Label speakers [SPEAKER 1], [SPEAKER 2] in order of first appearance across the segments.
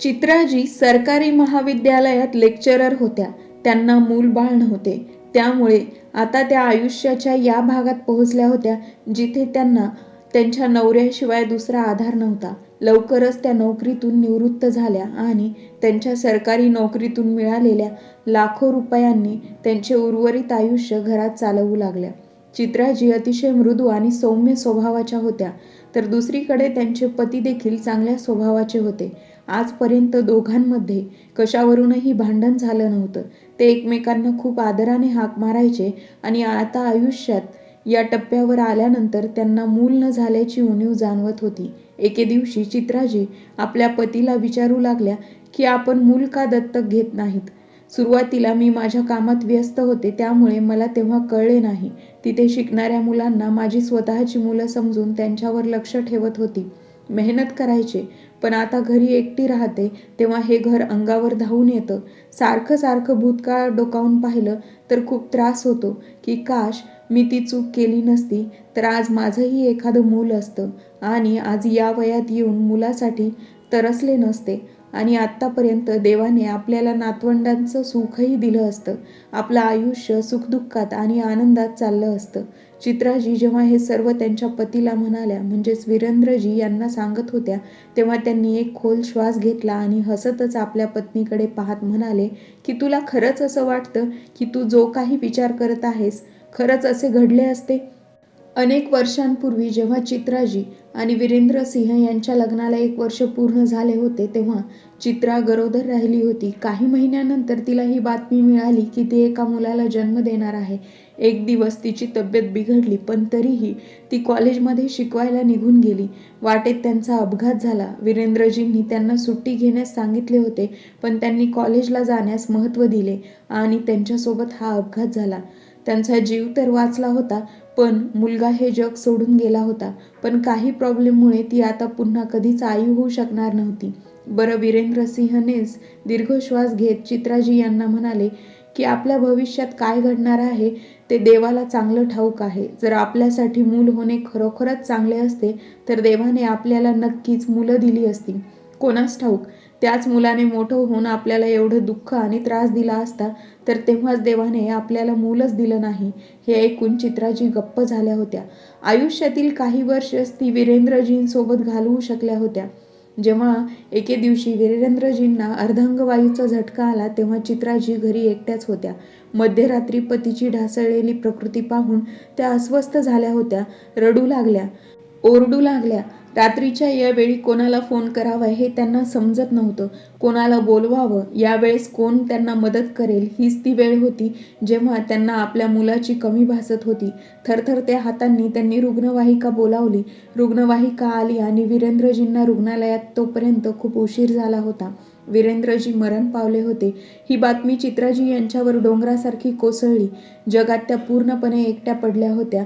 [SPEAKER 1] चित्राजी सरकारी महाविद्यालयात लेक्चरर होत्या. त्यांना मूल बाळ नव्हते त्यामुळे आता त्या आयुष्याच्या या भागात पोहोचल्या होत्या जिथे त्यांना त्यांच्या नवऱ्याशिवाय दुसरा आधार नव्हता. लवकरच त्या नोकरीतून निवृत्त झाल्या आणि त्यांच्या सरकारी नोकरीतून मिळालेल्या लाखो रुपयांनी त्यांचे उर्वरित आयुष्य घरात चालवू लागल्या. चित्राजी अतिशय मृदू आणि सौम्य स्वभावाच्या होत्या. तर दुसरीकडे त्यांचे पती देखील चांगल्या स्वभावाचे होते. आजपर्यंत दोघांमध्ये कशावरूनही भांडण झालं नव्हतं. ते एकमेकांना खूप आदराने हाक मारायचे आणि आता आयुष्यात या टप्प्यावर आल्यानंतर त्यांना मूल न झाल्याची उणीव जाणवत होती. एके दिवशी चित्राजी आपल्या पतीला विचारू लागल्या की आपण मूल का दत्तक घेत नाहीत? सुरुवातीला मी माझ्या कामात व्यस्त होते त्यामुळे मला तेव्हा कळले नाही. तिथे शिकणाऱ्या मुलांना माझी स्वतःची मुलं समजून त्यांच्यावर लक्ष ठेवत होती. मेहनत करायचे पण आता घरी एकटी राहते तेव्हा हे घर अंगावर धावून येतं. सारखं सारखं भूतकाळ डोकावून पाहिलं तर खूप त्रास होतो की काश मी ती चूक केली नसती तर आज माझंही एखादं मूल असतं आणि आज या वयात येऊन मुलासाठी तरसले नसते. आणि आत्तापर्यंत देवाने आपल्याला नातवंडांचं सुखही दिलं असतं. आपलं आयुष्य सुखदुःखात आणि आनंदात चाललं असतं. चित्राजी जेव्हा हे सर्व त्यांच्या पतीला म्हणाल्या म्हणजेच वीरेंद्रजी यांना सांगत होत्या तेव्हा त्यांनी एक खोल श्वास घेतला आणि हसतच आपल्या पत्नीकडे पाहत म्हणाले की तुला खरंच असं वाटतं की तू जो काही विचार करत आहेस खरंच असे घडले असते? अनेक वर्षांपूर्वी जेव्हा चित्राजी आणि वीरेंद्र सिंह यांच्या लग्नाला एक वर्ष पूर्ण झाले होते तेव्हा चित्रा गरोदर राहिली होती. काही महिन्यानंतर तिला ही बातमी मिळाली की ती एका मुलाला जन्म देणार आहे. एक दिवस तिची तब्येत बिघडली पण तरीही ती कॉलेजमध्ये शिकवायला निघून गेली. वाटेत त्यांचा अपघात झाला. वीरेंद्रजींनी त्यांना सुट्टी घेण्यास सांगितले होते पण त्यांनी कॉलेजला जाण्यास महत्त्व दिले आणि त्यांच्यासोबत हा अपघात झाला. त्यांचा जीव तर वाचला होता पण मुलगा हे जग सोडून गेला होता. पण काही प्रॉब्लेममुळे ती आता पुन्हा कधीच आई होऊ शकणार नव्हती. बरं वीरेंद्र सिंहनेच दीर्घ श्वास घेत चित्राजी यांना म्हणाले की आपल्या भविष्यात काय घडणार आहे ते देवाला चांगलं ठाऊक आहे. जर आपल्यासाठी मूल होणे खरोखरच चांगले असते तर देवाने आपल्याला नक्कीच मुलं दिली असती. कोणास ठाऊक? त्याच मुलाने मोठं होऊन आपल्याला एवढं दुःख आणि त्रास दिला असता तर तेव्हाच देवाने आपल्याला मूलच दिलं नाही. हे ऐकून चित्राजी गप्प झाल्या होत्या. आयुष्यातील काही वर्षच ती वीरेंद्रजींसोबत घालवू शकल्या होत्या. जेव्हा एके दिवशी वीरेंद्रजींना अर्धांगवायूचा झटका आला तेव्हा चित्राजी घरी एकट्याच होत्या. मध्यरात्री पतीची ढासळलेली प्रकृती पाहून त्या अस्वस्थ झाल्या होत्या. रडू लागल्या. ओरडू लागल्या. रात्रीच्या यावेळी कोणाला फोन करावा हे त्यांना समजत नव्हतं. कोणाला बोलवावं यावेळेस कोण त्यांना मदत करेल हीच ती वेळ होती जेव्हा त्यांना आपल्या मुलाची कमी भासत होती. थरथरत्या हातांनी त्यांनी रुग्णवाहिका बोलावली. रुग्णवाहिका आली आणि वीरेंद्रजींना रुग्णालयात तोपर्यंत खूप उशीर झाला होता. वीरेंद्रजी मरण पावले होते. ही बातमी चित्राजी यांच्यावर डोंगरासारखी कोसळली. जगात त्या पूर्णपणे एकट्या पडल्या होत्या.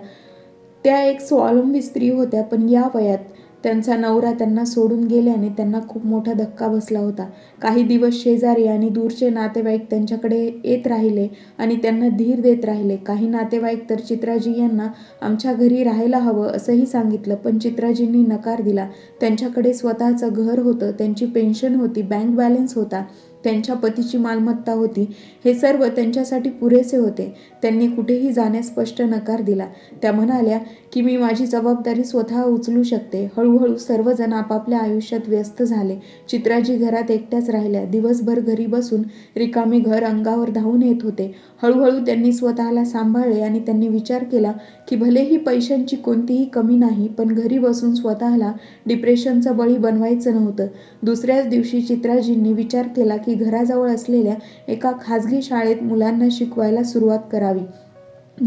[SPEAKER 1] त्या एक स्वावलंबी स्त्री होत्या पण या वयात त्यांचा नवरा त्यांना सोडून गेल्याने त्यांना खूप मोठा धक्का बसला होता. काही दिवस शेजारी आणि दूरचे नातेवाईक त्यांच्याकडे येत राहिले आणि त्यांना धीर देत राहिले. काही नातेवाईक तर चित्राजी यांना आमच्या घरी राहायला हवं असंही सांगितलं पण चित्राजींनी नकार दिला. त्यांच्याकडे स्वतःचं घर होतं त्यांची पेन्शन होती बँक बॅलन्स होता. त्यांच्या पतीची मालमत्ता होती. हे सर्व त्यांच्यासाठी पुरेसे होते. त्यांनी कुठेही जाण्यास स्पष्ट नकार दिला. त्या म्हणाल्या की मी माझी जबाबदारी स्वतः उचलू शकते. हळूहळू सर्वजण आपापल्या आयुष्यात व्यस्त झाले. चित्राजी घरात एकट्याच राहिल्या. दिवसभर घरी बसून रिकामी घर अंगावर धावून येत होते. हळूहळू त्यांनी स्वतःला सांभाळले आणि त्यांनी विचार केला की भलेही पैशांची कोणतीही कमी नाही पण घरी बसून स्वतःला डिप्रेशनचा बळी बनवायचं नव्हतं. दुसऱ्याच दिवशी चित्राजींनी विचार केला की घराजवळ असलेल्या एका खाजगी शाळेत मुलांना शिकवायला सुरुवात करावी.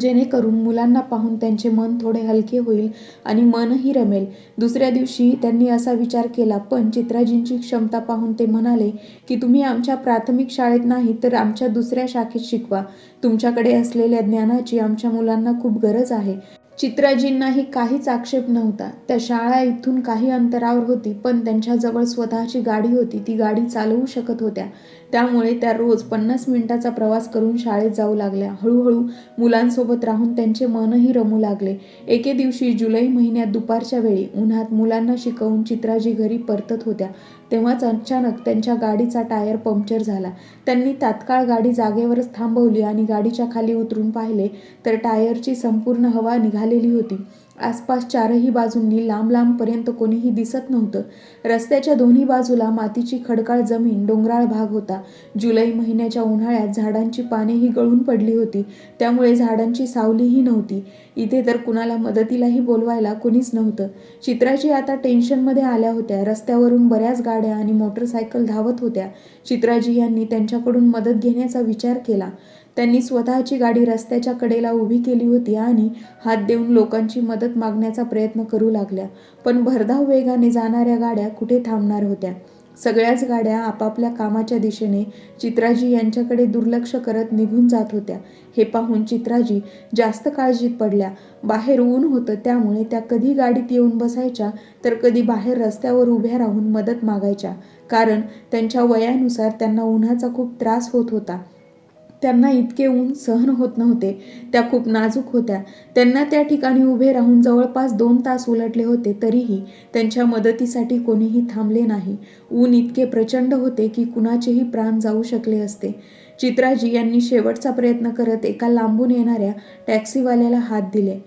[SPEAKER 1] जेणेकरून मुलांना पाहून त्यांचे मन थोडे हलके होईल आणि मनही रमेल. दुसऱ्या दिवशी त्यांनी असा विचार केला पण चित्राजींची क्षमता पाहून ते म्हणाले की तुम्ही आमच्या प्राथमिक शाळेत नाही तर आमच्या दुसऱ्या शाखेत शिकवा. तुमच्याकडे असलेल्या ज्ञानाची आमच्या मुलांना खूप गरज आहे. चित्राजींनाही काहीच आक्षेप नव्हता. त्या शाळा इथून काही अंतरावर होती पण त्यांच्याजवळ स्वतःची गाडी होती. ती गाडी चालवू शकत होत्या. त्यामुळे त्या रोज पन्नास मिनिटाचा प्रवास करून शाळेत जाऊ लागल्या. हळूहळू मुलांसोबत राहून त्यांचे मनही रमू लागले. एके दिवशी जुलै महिन्यात दुपारच्या वेळी उन्हात मुलांना शिकवून चित्राजी घरी परतत होत्या. तेव्हाच अचानक त्यांच्या गाडीचा टायर पंक्चर झाला. त्यांनी तात्काळ गाडी जागेवरच थांबवली आणि गाडीच्या खाली उतरून पाहिले तर टायरची संपूर्ण हवा निघालेली होती. आसपास चारही बाजूंनी लांब लांबपर्यंत कोणीही दिसत नव्हतं. रस्त्याच्या दोन्ही बाजूला मातीची खडकाळ जमीन डोंगराळ भाग होता. जुलै महिन्याच्या उन्हाळ्यात झाडांची पानेही गळून पडली होती. त्यामुळे झाडांची सावलीही नव्हती. इथे तर कुणाला मदतीलाही बोलवायला कुणीच नव्हतं. चित्राजी आता टेन्शनमध्ये आल्या होत्या. रस्त्यावरून बऱ्याच गाड्या आणि मोटरसायकल धावत होत्या. चित्राजी यांनी त्यांच्याकडून मदत घेण्याचा विचार केला. त्यांनी स्वतःची गाडी रस्त्याच्या कडेला उभी केली होती आणि हात देऊन लोकांची मदत मागण्याचा प्रयत्न करू लागल्या. पण भरधाव वेगाने जाणाऱ्या गाड्या कुठे थांबणार होत्या? सगळ्याच गाड्या आपापल्या कामाच्या दिशेने चित्राजी यांच्याकडे दुर्लक्ष करत निघून जात होत्या. हे पाहून चित्राजी जास्त काळजीत पडल्या. बाहेर ऊन होतं त्यामुळे त्या कधी गाडीत येऊन बसायच्या तर कधी बाहेर रस्त्यावर उभ्या राहून मदत मागायच्या. कारण त्यांच्या वयानुसार त्यांना उन्हाचा खूप त्रास होत होता. त्यांना इतके ऊन सहन होत नव्हते. त्या खूप नाजूक होत्या. त्यांना त्या ठिकाणी उभे राहून जवळपास दोन तास उलटले होते तरीही त्यांच्या मदतीसाठी कोणीही थांबले नाही. ऊन इतके प्रचंड होते की कुणाचेही प्राण जाऊ शकले असते. चित्राजी यांनी शेवटचा प्रयत्न करत एका लांबून येणाऱ्या टॅक्सीवाल्याला हात दिले.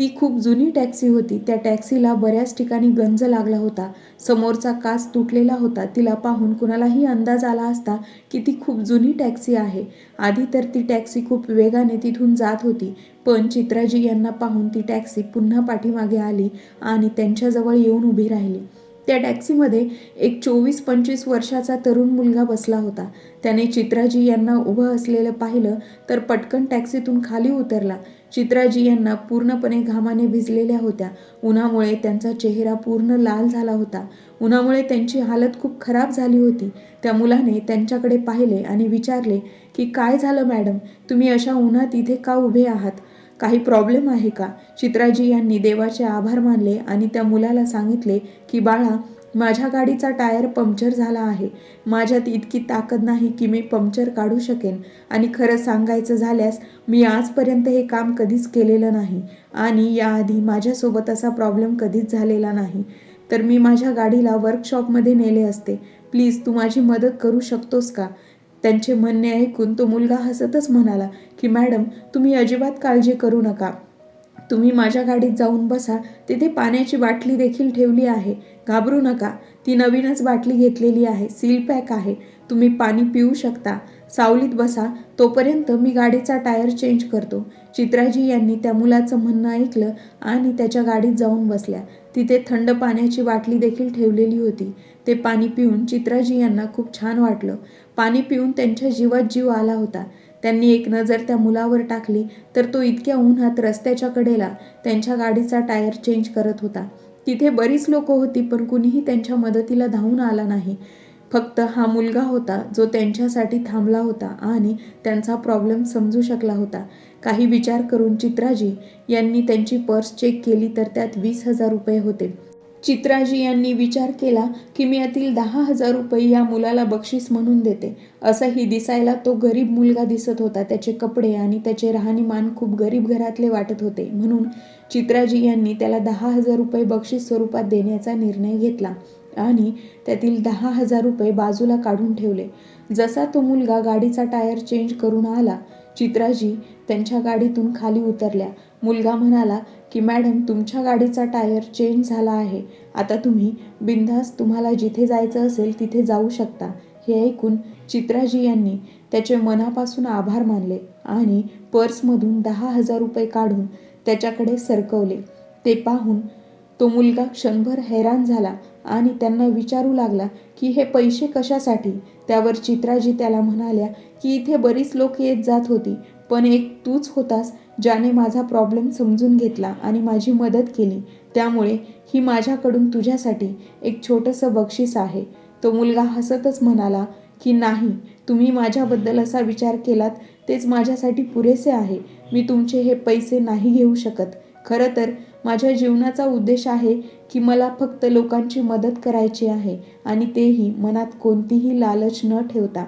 [SPEAKER 1] ती खूप जुनी टॅक्सी होती. त्या टॅक्सीला बऱ्याच ठिकाणी गंज लागला होता. समोरचा काच तुटलेला होता. तिला पाहून कुणालाही अंदाज आला असता की ती खूप जुनी टॅक्सी आहे. आधी तर ती टॅक्सी खूप वेगाने तिथून जात होती. पण चित्राजी यांना पाहून ती टॅक्सी पुन्हा पाठीमागे आली आणि त्यांच्याजवळ येऊन उभी राहिली. त्या टॅक्सीमध्ये एक चोवीस पंचवीस वर्षाचा तरुण मुलगा बसला होता. त्याने चित्राजी यांना उभं असलेलं पाहिलं तर पटकन टॅक्सीतून खाली उतरला. चित्राजी यांना पूर्णपणे घामाने भिजलेल्या होत्या. उन्हामुळे त्यांचा चेहरा पूर्ण लाल झाला होता. उन्हामुळे त्यांची हालत खूप खराब झाली होती. त्या मुलाने त्यांच्याकडे पाहिले आणि विचारले की काय झालं मॅडम? तुम्ही अशा उन्हात इथे का उभे आहात? काही प्रॉब्लेम आहे का? चित्राजी यांनी देवाचे आभार मानले आणि त्या मुलाला सांगितले की बाळा माझ्या गाडीचा टायर पंक्चर झाला आहे. माझ्यात इतकी ताकद नाही की मी पंक्चर काढू शकेन. आणि खरं सांगायचं झाल्यास मी आजपर्यंत हे काम कधीच केलेलं नाही. आणि याआधी माझ्यासोबत असा प्रॉब्लेम कधीच झालेला नाही. तर मी माझ्या गाडीला वर्कशॉपमध्ये नेले असते. प्लीज तू माझी मदत करू शकतोस का? त्यांचे म्हणणे ऐकून तो मुलगा हसतच म्हणाला की मॅडम तुम्ही अजिबात काळजी करू नका. तुम्ही माझ्या गाडीत जाऊन बसा. तिथे पाण्याची बाटली देखील ठेवली आहे. घाबरू नका. ती नवीनच बाटली घेतलेली आहे. सील पॅक आहे. तुम्ही पाणी पिऊ शकता. सावलीत बसा. तोपर्यंत मी गाडीचा टायर चेंज करतो. चित्राजी यांनी त्या मुलाचं म्हणणं ऐकलं आणि त्याच्या गाडीत जाऊन बसल्या. तिथे थंड पाण्याची बाटली देखील ठेवलेली होती. ते पाणी पिऊन चित्राजी यांना खूप छान वाटलं. पाणी पिऊन त्यांच्या जीवात जीव आला होता. त्यांनी एक नजर त्या मुलावर टाकली तर तो इतक्या उन्हात रस्त्याच्या कडेला त्यांच्या गाडीचा टायर चेंज करत होता. तिथे बरीच लोक होती पण कुणीही त्यांच्या मदतीला धावून आला नाही. फक्त हा मुलगा होता जो त्यांच्यासाठी थांबला होता आणि त्यांचा प्रॉब्लेम समजू शकला होता. काही विचार करून चित्राजी यांनी त्यांची पर्स चेक केली तर त्यात वीस हजार रुपये होते. चित्राजी यांनी विचार केला की मी यातील दहा हजार रुपये या मुलाला बक्षीस म्हणून देते. असंही दिसायला तो गरीब मुलगा दिसत होता. त्याचे कपडे आणि त्याचे राहणीमान खूप गरीब घरातले वाटत होते. म्हणून चित्राजी यांनी त्याला दहा हजार रुपये बक्षीस स्वरूपात देण्याचा निर्णय घेतला आणि त्यातील दहा हजार रुपये बाजूला काढून ठेवले. जसा तो मुलगा गाडीचा टायर चेंज करून आला चित्राजी त्यांच्या गाडीतून खाली उतरल्या. मुलगा म्हणाला की मॅडम तुमच्या गाडीचा टायर चेंज झाला आहे. आता तुम्ही बिनधास्त तुम्हाला जिथे जायचं असेल तिथे जाऊ शकता. हे ऐकून चित्राजी यांनी त्याचे मनापासून आभार मानले आणि पर्समधून दहा हजार रुपये काढून त्याच्याकडे सरकवले. ते पाहून तो मुलगा क्षणभर हैराण झाला आणि त्यांना विचारू लागला की हे पैसे कशासाठी? त्यावर चित्राजी त्याला म्हणाल्या की इथे बरीच लोक येत जात होती पण एक तूच होतास ज्याने माझा प्रॉब्लेम समजून घेतला आणि माझी मदत केली. त्यामुळे ही माझ्याकडून तुझ्यासाठी एक छोटंसं बक्षीस आहे. तो मुलगा हसतच म्हणाला की नाही तुम्ही माझ्याबद्दल असा विचार केलात तेच माझ्यासाठी पुरेसे आहे. मी तुमचे हे पैसे नाही घेऊ शकत. खरं तर माझ्या जीवनाचा उद्देश आहे की मला फक्त लोकांची मदत करायची आहे आणि तेही मनात कोणतीही लालच न ठेवता.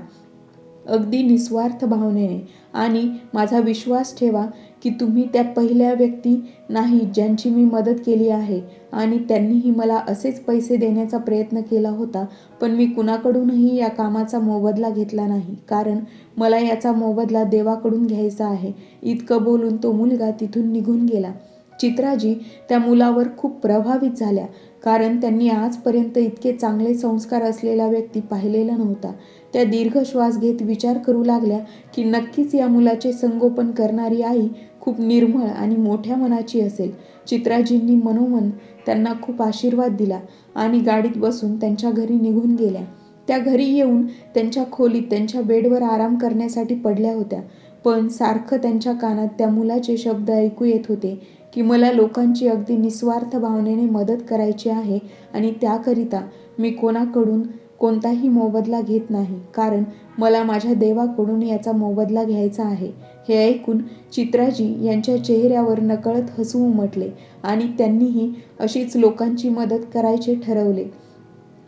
[SPEAKER 1] अगदी निस्वार्थ भावनेने. आणि माझा विश्वास ठेवा की तुम्ही त्या पहिल्या व्यक्ती नाही ज्यांची मी मदत केली आहे. आणि त्यांनीही मला असेच पैसे देण्याचा प्रयत्न केला होता पण मी कुणाकडूनही या कामाचा मोबदला घेतला नाही. कारण मला याचा मोबदला देवाकडून घ्यायचा आहे. इतकं बोलून तो मुलगा तिथून निघून गेला. चित्राजी त्या मुलावर खूप प्रभावित झाल्या कारण त्यांनी आजपर्यंत इतके चांगले संस्कार असलेला व्यक्ती पाहिलेला नव्हता. त्या दीर्घ श्वास घेत विचार करू लागल्या की नक्कीच या मुलाचे संगोपन करणारी आई खूप निर्मळ आणि मोठ्या मनाची असेल. चित्राजींनी मनोमन त्यांना खूप आशीर्वाद दिला आणि गाडीत बसून त्यांच्या घरी निघून गेल्या. त्या घरी येऊन त्यांच्या खोलीत त्यांच्या बेडवर आराम करण्यासाठी पडल्या होत्या. पण सारखं त्यांच्या कानात त्या मुलाचे शब्द ऐकू येत होते की मला लोकांची अगदी निस्वार्थ भावनेने मदत करायची आहे आणि त्याकरिता मी कोणाकडून कोणताही मोबदला घेत नाही. कारण मला माझ्या देवाकडून याचा मोबदला घ्यायचा आहे. हे ऐकून चित्राजी यांच्या चेहऱ्यावर नकळत हसू उमटले आणि त्यांनीही अशीच लोकांची मदत करायचे ठरवले.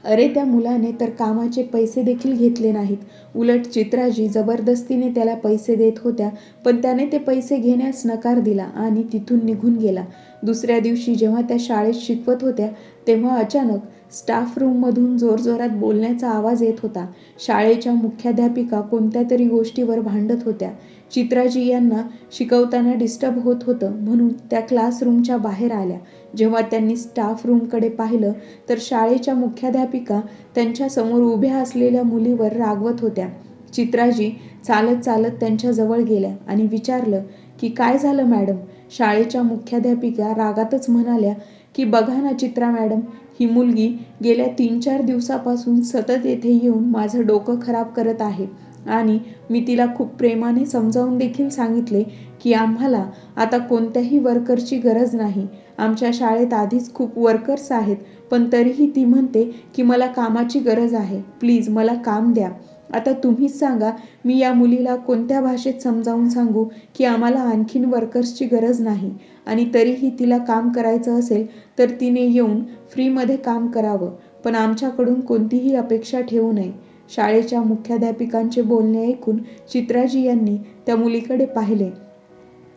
[SPEAKER 1] अरे त्या मुलाने तर कामाचे पैसे देखील घेतले नाहीत. उलट चित्राजी जबरदस्तीने त्याला पैसे देत होत्या पण त्याने ते पैसे घेण्यास नकार दिला आणि तिथून निघून गेला. दुसऱ्या दिवशी जेव्हा त्या शाळेत शिकवत होत्या तेव्हा अचानक स्टाफ रूममधून जोरजोरात बोलण्याचा आवाज येत होता. शाळेच्या मुख्याध्यापिका कोणत्या तरी गोष्टीवर भांडत होत्या. चित्राजी यांना शिकवताना डिस्टर्ब होत होतं म्हणून त्या क्लासरूमच्या बाहेर आल्या. जेव्हा त्यांनी स्टाफ रूमकडे पाहिलं तर शाळेच्या मुख्याध्यापिका त्यांच्यासमोर उभ्या असलेल्या मुलीवर रागवत होत्या. चित्राजी चालत चालत त्यांच्याजवळ गेल्या आणि विचारलं की काय झालं मॅडम? शाळेच्या मुख्याध्यापिका रागातच म्हणाल्या की बघा ना चित्रा मॅडम ही मुलगी गेल्या तीन चार दिवसापासून सतत येथे येऊन माझं डोकं खराब करत आहे. आणि मी तिला खूप प्रेमाने समजावून देखील सांगितले की आम्हाला आता कोणत्याही वर्करची गरज नाही. आमच्या शाळेत आधीच खूप वर्कर्स आहेत पण तरीही ती म्हणते की मला कामाची गरज आहे. प्लीज मला काम द्या. आता तुम्हीच सांगा मी या मुलीला कोणत्या भाषेत समजावून सांगू की आम्हाला आणखीन वर्कर्सची गरज नाही? आणि तरीही तिला काम करायचं असेल तर तिने येऊन फ्रीमध्ये काम करावं. पण आमच्याकडून कोणतीही अपेक्षा ठेवू नये. शाळेच्या मुख्याध्यापिकांचे बोलणे ऐकून चित्राजी यांनी त्या मुलीकडे पाहिले.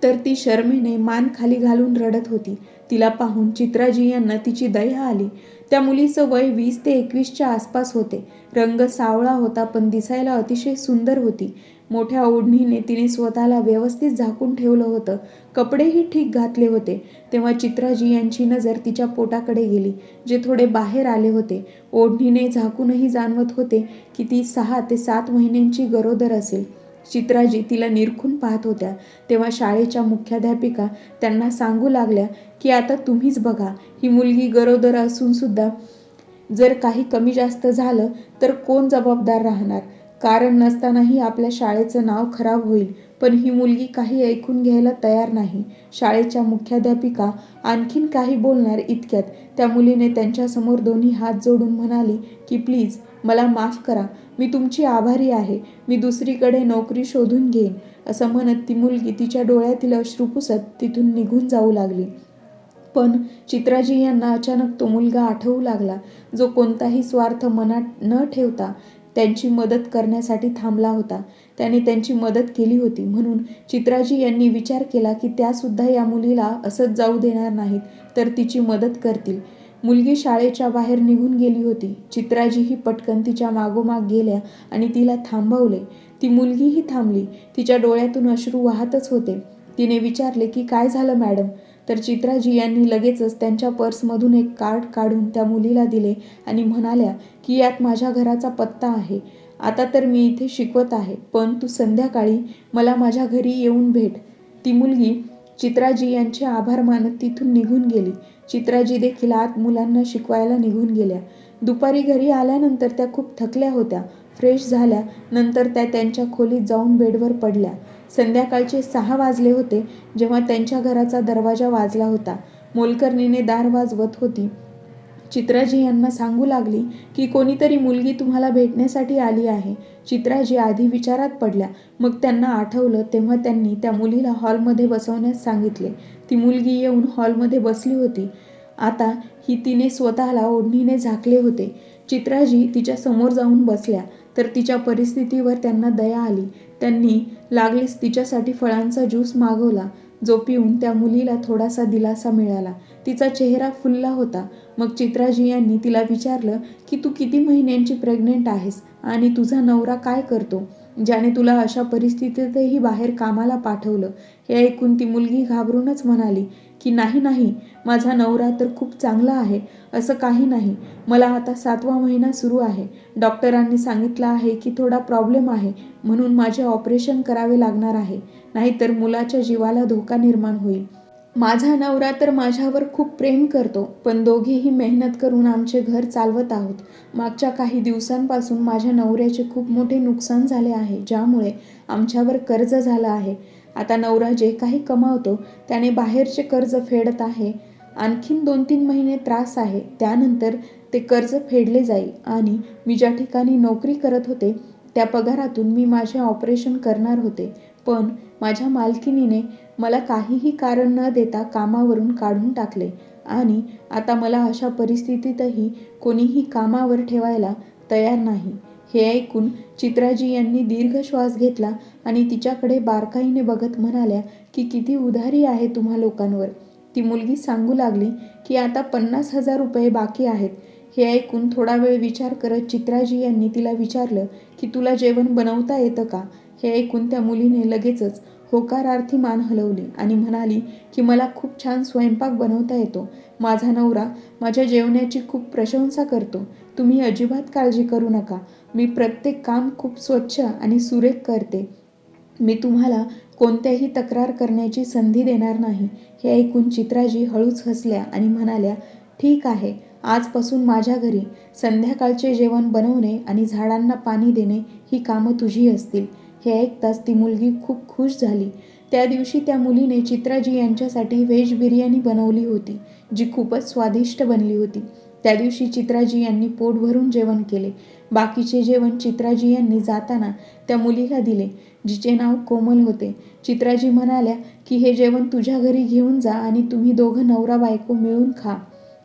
[SPEAKER 1] तर ती शर्मेने मान खाली घालून रडत होती. तिला पाहून चित्राजी यांना तिची दया आली. त्या मुलीचं वय वीस ते एकवीसच्या आसपास होते. रंग सावळा होता पण दिसायला अतिशय सुंदर होती. मोठ्या ओढणीने तिने स्वतःला व्यवस्थित झाकून ठेवलं होतं. कपडेही ठीक घातले होते. तेव्हा चित्राजी यांची नजर तिच्या पोटाकडे गेली जे थोडे बाहेर आले होते. ओढणीने झाकूनही जाणवत होते की ती सहा ते सात महिन्यांची गरोदर असेल. चित्राजी तिला निरखून पाहत होत्या. तेव्हा शाळेच्या मुख्याध्यापिका त्यांना सांगू लागल्या की आता तुम्हीच बघा ही मुलगी गरोदर असून सुद्धा जर काही कमी जास्त झालं तर कोण जबाबदार राहणार? कारण नसतानाही आपल्या शाळेचं नाव खराब होईल. पण ही मुलगी काही ऐकून घ्यायला तयार नाही. शाळेच्या मुख्याध्यापिका आणखीन काही बोलणार इतक्यात त्या मुलीने त्यांच्यासमोर दोन्ही हात जोडून म्हणाली की प्लीज मला माफ करा. मी तुमची आभारी आहे. मी दुसरीकडे नोकरी शोधून घेईन. असं म्हणत ती मुलगी तिच्या डोळ्यातील अश्रू पुसत तिथून निघून जाऊ लागली. पण चित्राजी यांना अचानक तो मुलगा आठवू लागला. जो कोणताही स्वार्थ मनात न ठेवता त्यांची मदत करण्यासाठी थांबला होता. त्याने त्यांची मदत केली होती. म्हणून चित्राजी यांनी विचार केला की त्यासुद्धा या मुलीला असंच जाऊ देणार नाहीत तर तिची मदत करतील. मुलगी शाळेच्या बाहेर निघून गेली होती. चित्राजीही पटकन तिच्या मागोमाग गेल्या आणि तिला थांबवले. ती मुलगीही थांबली. तिच्या डोळ्यातून अश्रू वाहतच होते. तिने विचारले की काय झालं मॅडम? तर चित्राजी यांनी लगेचच त्यांच्या पर्समधून एक कार्ड काढून त्या मुलीला दिले आणि म्हणाल्या की यात माझ्या घराचा पत्ता आहे. आता तर मी इथे शिकवत आहे पण तू संध्याकाळी मला माझ्या घरी येऊन भेट. ती मुलगी चित्राजी यांचे आभार मानत तिथून निघून गेली. चित्राजी देखील आत मुलांना शिकवायला निघून गेल्या. दुपारी घरी आल्यानंतर त्या खूप थकल्या होत्या. फ्रेश झाल्या. नंतर त्या त्यांच्या खोलीत जाऊन बेडवर पडल्या. संध्याकाळचे सहा वाजले होते जेव्हा त्यांच्या घराचा दरवाजा वाजला होता. मोलकर्णीने दार वाजवत होती. चित्राजी यांना सांगू लागली की कोणीतरी मुलगी तुम्हाला भेटण्यासाठी आली आहे. चित्राजी आधी विचारात पडल्या. मग त्यांना आठवलं तेव्हा त्यांनी त्या मुलीला हॉलमध्ये बसवण्यास सांगितले. ती मुलगी येऊन हॉलमध्ये बसली होती. आता ही तिने स्वतःला ओढणीने झाकले होते. चित्राजी तिच्या समोर जाऊन बसल्या. तर तिच्या परिस्थितीवर त्यांना दया आली. त्यांनी लागलीच तिच्यासाठी फळांचा ज्यूस मागवला. जो पिऊन त्या मुलीला थोडासा दिलासा मिळाला. तिचा चेहरा फुलला होता. मग चित्राजी यांनी तिला विचारलं की तू किती महिन्यांची प्रेग्नेंट आहेस आणि तुझा नवरा काय करतो? ज्याने तुला अशा परिस्थितीतही बाहेर कामाला पाठवलं. हे ऐकून ती मुलगी घाबरूनच म्हणाली की नाही नाही माझा नवरा तर खूप चांगला आहे असं काही नाही. मला आता सातवा महिना सुरू आहे. डॉक्टरांनी सांगितलं आहे की थोडा प्रॉब्लेम आहे म्हणून माझे ऑपरेशन करावे लागणार आहे. नाहीतर मुलाच्या जीवाला धोका निर्माण होईल. माझा नवरा तर माझ्यावर खूप प्रेम करतो पण दोघेही मेहनत करून आमचे घर चालवत आहोत. मागच्या काही दिवसांपासून माझ्या नवऱ्याचे खूप मोठे नुकसान झाले आहे ज्यामुळे आमच्यावर कर्ज झालं आहे. आता नवरा जे काही कमावतो त्याने बाहेरचे कर्ज फेडत आहे. आणखीन दोन तीन महिने त्रास आहे त्यानंतर ते कर्ज फेडले जाईल. आणि मी ज्या ठिकाणी नोकरी करत होते त्या पगारातून मी माझे ऑपरेशन करणार होते. पण माझ्या मालकिनीने मला काहीही कारण न देता कामावरून काढून टाकले. आणि आता मला अशा परिस्थितीतही कोणीही कामावर ठेवायला तयार नाही. हे ऐकून चित्राजी यांनी दीर्घ श्वास घेतला आणि तिच्याकडे बारकाईने बघत म्हणाल्या की किती उधारी आहे तुम्हा लोकांवर. ती मुलगी सांगू लागली की आता पन्नास हजार रुपये बाकी आहेत. हे ऐकून थोडा वेळ विचार करत चित्राजी यांनी तिला विचारलं की तुला जेवण बनवता येतं का? हे ऐकून त्या मुलीने लगेचच होकारार्थी मान हलवली आणि म्हणाली की मला खूप छान स्वयंपाक बनवता येतो. माझा नवरा माझ्या जेवणाची खूप प्रशंसा करतो. तुम्ही अजिबात काळजी करू नका. मी प्रत्येक काम खूप स्वच्छ आणि सुरेख करते. मी तुम्हाला कोणत्याही तक्रार करण्याची संधी देणार नाही. हे ऐकून चित्राजी हळूच हसल्या आणि म्हणाल्या ठीक आहे. आजपासून माझ्या घरी संध्याकाळचे जेवण बनवणे आणि झाडांना पाणी देणे ही कामं तुझी असतील. हे ऐकताच ती मुलगी खूप खुश झाली. त्या दिवशी त्या मुलीने चित्राजी यांच्यासाठी व्हेज बिर्याणी बनवली होती जी खूपच स्वादिष्ट बनली होती. त्या दिवशी चित्राजी यांनी पोट भरून जेवण केले. बाकीचे जेवण चित्राजी यांनी जाताना त्या मुलीला दिले जिचे नाव कोमल होते. चित्राजी म्हणाल्या की हे जेवण तुझ्या घरी घेऊन जा आणि तुम्ही दोघं नवरा बायको मिळून खा.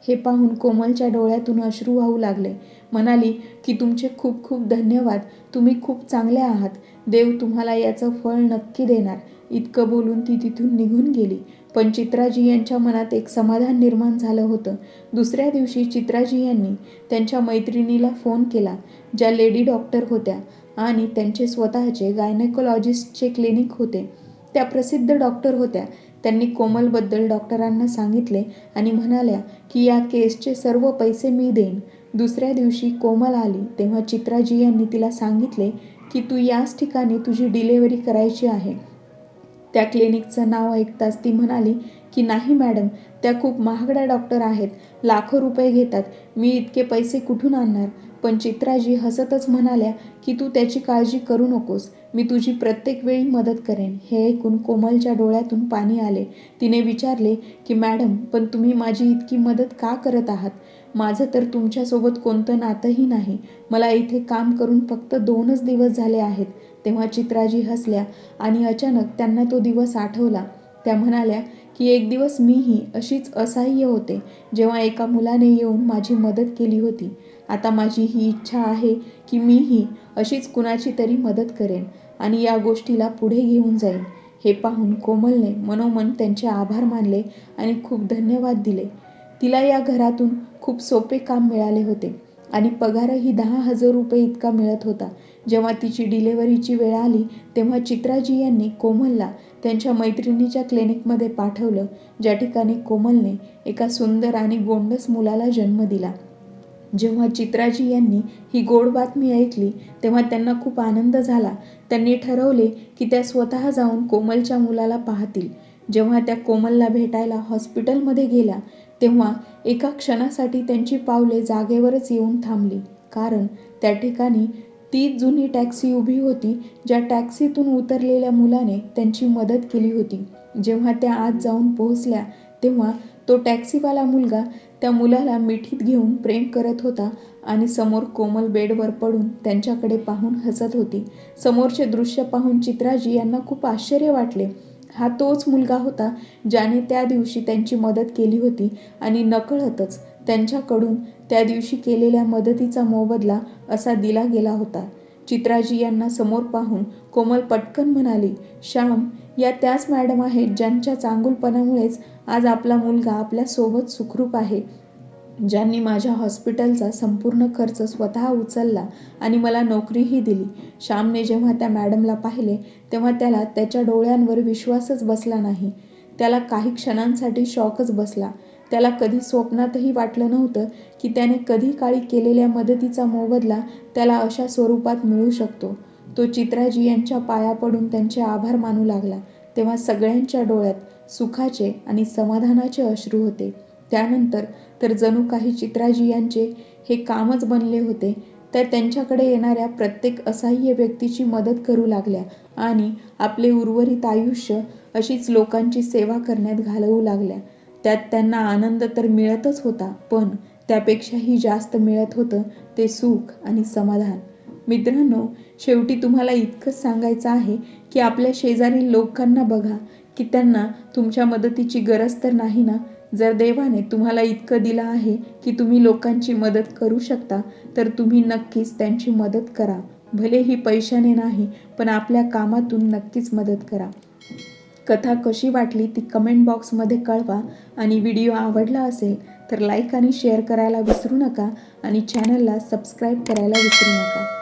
[SPEAKER 1] हे पाहून कोमलच्या डोळ्यातून अश्रू वाहू लागले. म्हणाली की तुमचे खूप खूप धन्यवाद. तुम्ही खूप चांगले आहात. देव तुम्हाला याचं फळ नक्की देणार. इतकं बोलून ती तिथून निघून गेली. पण चित्राजी यांच्या मनात एक समाधान निर्माण झालं होतं. दुसऱ्या दिवशी चित्राजी यांनी त्यांच्या मैत्रिणीला फोन केला ज्या लेडी डॉक्टर होत्या आणि त्यांचे स्वतःचे गायनेकोलॉजिस्टचे क्लिनिक होते. त्या प्रसिद्ध डॉक्टर होत्या. त्यांनी कोमलबद्दल डॉक्टरांना सांगितले आणि म्हणाल्या की या केसचे सर्व पैसे मी देईन. दुसऱ्या दिवशी कोमल आली तेव्हा चित्राजी यांनी तिला सांगितले की तू याच ठिकाणी तुझी डिलेवरी करायची आहे. त्या क्लिनिकचं नाव ऐकताच ती म्हणाली की नाही मॅडम त्या खूप महागड्या डॉक्टर आहेत लाखो रुपये घेतात मी इतके पैसे कुठून आणणार? पण चित्राजी हसतच म्हणाल्या की तू त्याची काळजी करू नकोस. मी तुझी प्रत्येक वेळी मदत करेन. हे ऐकून कोमलच्या डोळ्यातून पाणी आले. तिने विचारले की मॅडम पण तुम्ही माझी इतकी मदत का करत आहात? माझं तर तुमच्यासोबत कोणतं नातंही नाही. मला इथे काम करून फक्त दोनच दिवस झाले आहेत. तेव्हा चित्राजी हसल्या आणि अचानक त्यांना तो दिवस आठवला. त्या म्हणाल्या की एक दिवस मीही अशीच असहाय्य होते. जेव्हा एका मुलाने येऊन माझी मदत केली होती. आता माझी ही इच्छा आहे की मीही अशीच कुणाची तरी मदत करेन आणि या गोष्टीला पुढे घेऊन जाईन. हे पाहून कोमलने मनोमन त्यांचे आभार मानले आणि खूप धन्यवाद दिले. तिला या घरातून खूप सोपे काम मिळाले होते आणि पगारही दहा हजार रुपये इतका मिळत होता. जेव्हा तिची डिलेवरीची वेळ आली तेव्हा चित्राजी यांनी कोमलला त्यांच्या मैत्रिणीच्या क्लिनिकमध्ये पाठवलं ज्या ठिकाणी कोमलने एका सुंदर आणि गोंडस मुलाला जन्म दिला. जेव्हा चित्राजी यांनी ही गोड बातमी ऐकली तेव्हा त्यांना खूप आनंद झाला. त्यांनी ठरवले की त्या स्वतः जाऊन कोमलच्या मुलाला पाहतील. जेव्हा त्या कोमलला भेटायला हॉस्पिटलमध्ये गेल्या तेव्हा एका क्षणासाठी त्यांची पावले जागेवरच येऊन थांबली. कारण त्या ठिकाणी ती जुनी टॅक्सी उभी होती ज्या टॅक्सीतून उतरलेल्या मुलाने त्यांची मदत केली होती. जेव्हा त्या आत जाऊन पोहोचल्या तेव्हा तो टॅक्सीवाला मुलगा त्या मुलाला मिठीत घेऊन प्रेम करत होता आणि समोर कोमल बेडवर पडून त्यांच्याकडे पाहून हसत होती. समोरचे दृश्य पाहून चित्राजी यांना खूप आश्चर्य वाटले. हा तोच मुलगा होता ज्याने त्या दिवशी त्यांची मदत केली होती आणि नकळतच त्यांच्याकडून त्या दिवशी केलेल्या मदतीचा मोबदला असा दिला गेला होता. चित्राजी यांना समोर पाहून कोमल पटकन म्हणाली श्याम या त्याच मॅडम आहेत ज्यांच्या चांगुलपणामुळेच आज आपला मुलगा आपल्यासोबत सुखरूप आहे. ज्यांनी माझ्या हॉस्पिटलचा संपूर्ण खर्च स्वतः उचलला आणि मला नोकरीही दिली. श्यामने जेव्हा त्या मॅडमला पाहिले तेव्हा त्याला त्याच्या डोळ्यांवर विश्वासच बसला नाही. त्याला काही क्षणांसाठी शॉकच बसला. त्याला कधी स्वप्नातही वाटलं नव्हतं की त्याने कधी काळी केलेल्या मदतीचा मोबदला त्याला अशा स्वरूपात मिळू शकतो. तो चित्राजी यांच्या पाया पडून त्यांचे आभार मानू लागला. तेव्हा सगळ्यांच्या डोळ्यात सुखाचे आणि समाधानाचे अश्रू होते. त्यानंतर तर जणू काही चित्राजी यांचे हे कामच बनले होते तर त्यांच्याकडे येणाऱ्या प्रत्येक असहाय्य व्यक्तीची मदत करू लागल्या आणि आपले उर्वरित आयुष्य अशीच लोकांची सेवा करण्यात घालवू लागल्या. त्यात त्यांना आनंद तर मिळतच होता पण त्यापेक्षाही जास्त मिळत होतं ते सुख आणि समाधान. मित्रांनो शेवटी तुम्हाला इतकंच सांगायचं आहे की आपल्या शेजारील लोकांना बघा की त्यांना तुमच्या मदतीची गरज तर नाही ना? जर देवाने तुम्हाला इतकं दिलं आहे की तुम्ही लोकांची मदत करू शकता तर तुम्ही नक्कीच त्यांची मदत करा. भलेही पैशाने नाही पण आपल्या कामातून नक्कीच मदत करा. कथा कशी वाटली ती कमेंट बॉक्समध्ये कळवा आणि व्हिडिओ आवडला असेल तर लाईक आणि शेअर करायला विसरू नका आणि चॅनलला सबस्क्राईब करायला विसरू नका.